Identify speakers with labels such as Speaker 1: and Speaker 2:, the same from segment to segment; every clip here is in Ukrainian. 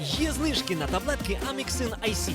Speaker 1: Є знижки на таблетки Аміксин IC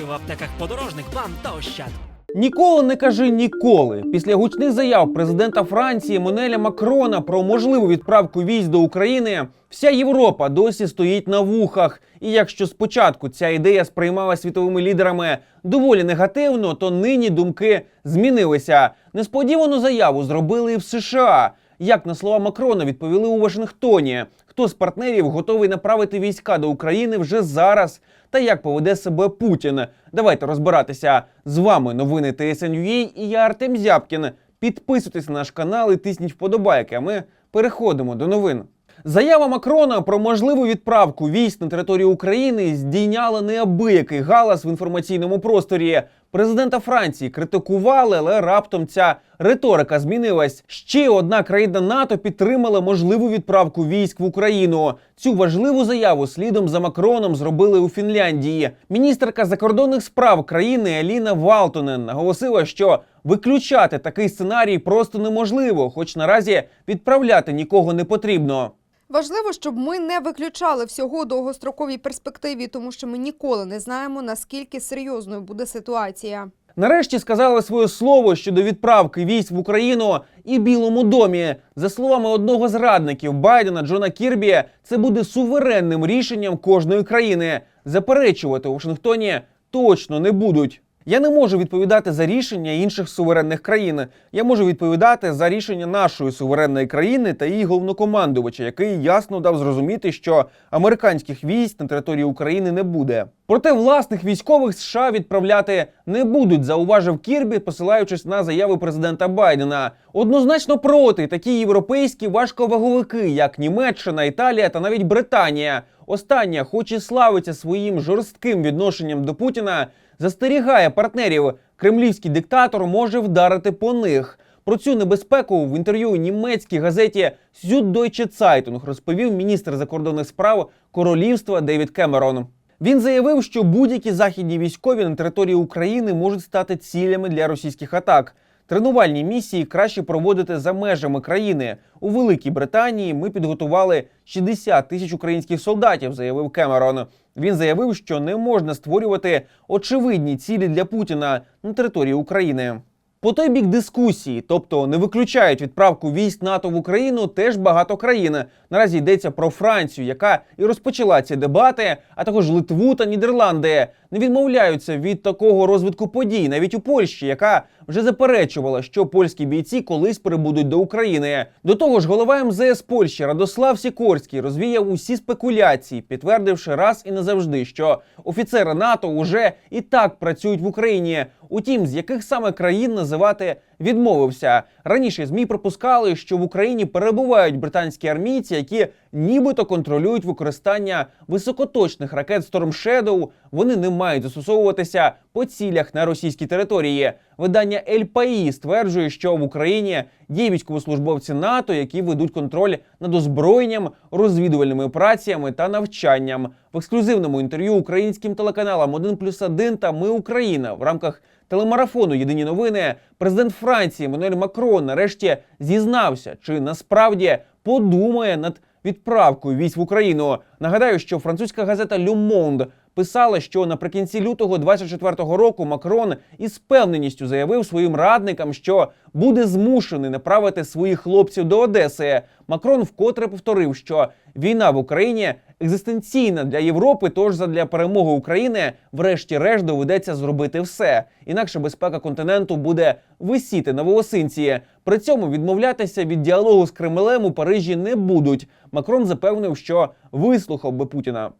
Speaker 1: 10% в аптеках подорожник, бам та ощад.
Speaker 2: Ніколи не кажи ніколи. Після гучних заяв президента Франції Еммануеля Макрона про можливу відправку військ до України, вся Європа досі стоїть на вухах. І якщо спочатку ця ідея сприймалася світовими лідерами доволі негативно, то нині думки змінилися. Несподівану заяву зробили і в США. Як на слова Макрона відповіли у Вашингтоні, хто з партнерів готовий направити війська до України вже зараз, та як поведе себе Путін. Давайте розбиратися. З вами новини ТСНЮА і я Артем Зябкін. Підписуйтесь на наш канал і тисніть вподобайки. А ми переходимо до новин. Заява Макрона про можливу відправку військ на територію України здійняла неабиякий галас в інформаційному просторі. Президента Франції критикували, але раптом ця риторика змінилась. Ще одна країна НАТО підтримала можливу відправку військ в Україну. Цю важливу заяву слідом за Макроном зробили у Фінляндії. Міністерка закордонних справ країни Еліна Валтонен наголосила, що виключати такий сценарій просто неможливо, хоч наразі відправляти нікого не потрібно.
Speaker 3: Важливо, щоб ми не виключали всього довгостроковій перспективі, тому що ми ніколи не знаємо, наскільки серйозною буде ситуація.
Speaker 2: Нарешті сказали своє слово щодо відправки військ в Україну і Білому домі. За словами одного з радників Байдена Джона Кірбі, це буде суверенним рішенням кожної країни. Заперечувати у Вашингтоні точно не будуть. Я не можу відповідати за рішення інших суверенних країн. Я можу відповідати за рішення нашої суверенної країни та її головнокомандувача, який ясно дав зрозуміти, що американських військ на території України не буде. Проте власних військових США відправляти не будуть, зауважив Кірбі, посилаючись на заяви президента Байдена. Однозначно проти такі європейські важковаговики, як Німеччина, Італія та навіть Британія. Остання, хоч і славиться своїм жорстким відношенням до Путіна, застерігає партнерів. Кремлівський диктатор може вдарити по них. Про цю небезпеку в інтерв'ю німецькій газеті Süddeutsche Zeitung розповів міністр закордонних справ королівства Девід Кемерон. Він заявив, що будь-які західні військові на території України можуть стати цілями для російських атак. Тренувальні місії краще проводити за межами країни. У Великій Британії ми підготували 60 тисяч українських солдатів, заявив Кемерон. Він заявив, що не можна створювати очевидні цілі для Путіна на території України. По той бік дискусії, тобто не виключають відправку військ НАТО в Україну, теж багато країн. Наразі йдеться про Францію, яка і розпочала ці дебати, а також Литву та Нідерланди. Не відмовляються від такого розвитку подій, навіть у Польщі, яка вже заперечувала, що польські бійці колись прибудуть до України. До того ж, голова МЗС Польщі Радослав Сікорський розвіяв усі спекуляції, підтвердивши раз і назавжди, що офіцери НАТО уже і так працюють в Україні. Утім, з яких саме країн називати відмовився. Раніше змі припускали, що в Україні перебувають британські армійці, які нібито контролюють використання високоточних ракет Storm Shadow. Вони не мають застосовуватися по цілях на російській території. Видання El País стверджує, що в Україні є військовослужбовці НАТО, які ведуть контроль над озброєнням, розвідувальними операціями та навчанням. В ексклюзивному інтерв'ю українським телеканалам 1 плюс 1 та Ми Україна в рамках телемарафону Єдині новини президент Франції Еммануель Макрон нарешті зізнався, чи насправді подумає над відправкою військ в Україну. Нагадаю, що французька газета Monde писала, що наприкінці лютого 24-го року Макрон із певненістю заявив своїм радникам, що буде змушений направити своїх хлопців до Одеси. Макрон вкотре повторив, що війна в Україні екзистенційна для Європи. Тож задля перемоги України, врешті-решт, доведеться зробити все. Інакше безпека континенту буде висіти на волосинці. При цьому відмовлятися від діалогу з Кремлем у Парижі не будуть. Макрон запевнив, що вислухав би Путіна.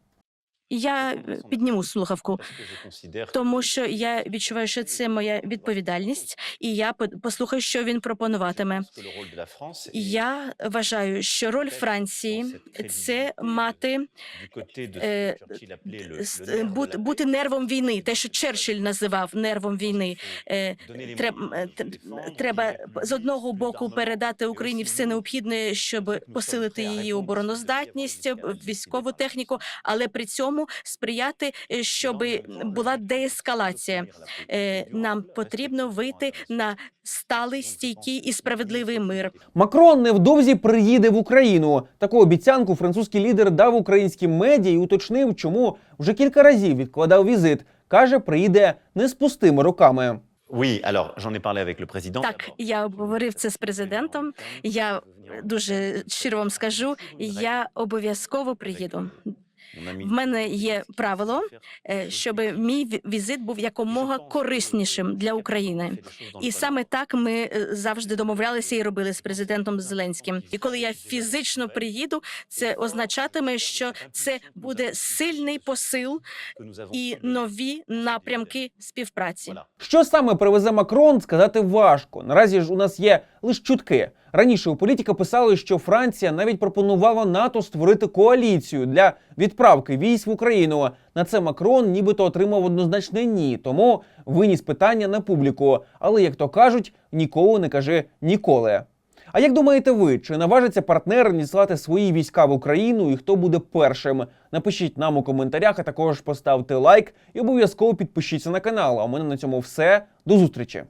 Speaker 4: Я е, підніму слухавку, тому що я відчуваю, що це моя відповідальність, і я по- послухаю, що він пропонуватиме. Я вважаю, що роль Франції це мати е, бути, нервом війни, те, що Черчилль називав нервом війни. Е, е, Треба з одного боку передати Україні все необхідне, щоб посилити її обороноздатність, військову техніку, але при цьому цьому сприяти, е, щоб була деескалація. Е, Нам потрібно вийти на сталий, стійкий і справедливий мир.
Speaker 2: Макрон невдовзі приїде в Україну. Таку обіцянку французький лідер дав українським медіа і уточнив, чому вже кілька разів відкладав візит. каже, приїде не з пустими руками.
Speaker 5: Oui, alors j'en ai parlé avec le président.
Speaker 4: Так, я обговорив це з президентом. Я дуже щиро вам скажу, я обов'язково приїду. В мене є правило, е, щоб мій візит був якомога кориснішим для України. І саме так ми е, завжди домовлялися і робили з президентом Зеленським. І коли я фізично приїду, це означатиме, що це буде сильний посил і нові напрямки співпраці.
Speaker 2: Що саме привезе Макрон, сказати важко. Наразі ж у нас є лише чутки. Раніше у політика писали, що Франція навіть пропонувала НАТО створити коаліцію для відправки військ в Україну. На це Макрон нібито отримав однозначне ні, тому виніс питання на публіку. Але як то кажуть, ніколи не кажи ніколи. А як думаєте ви, чи наважиться партнер надіслати свої війська в Україну і хто буде першим? Напишіть нам у коментарях, а також поставте лайк і обов'язково підпишіться на канал. А у мене на цьому все. До зустрічі!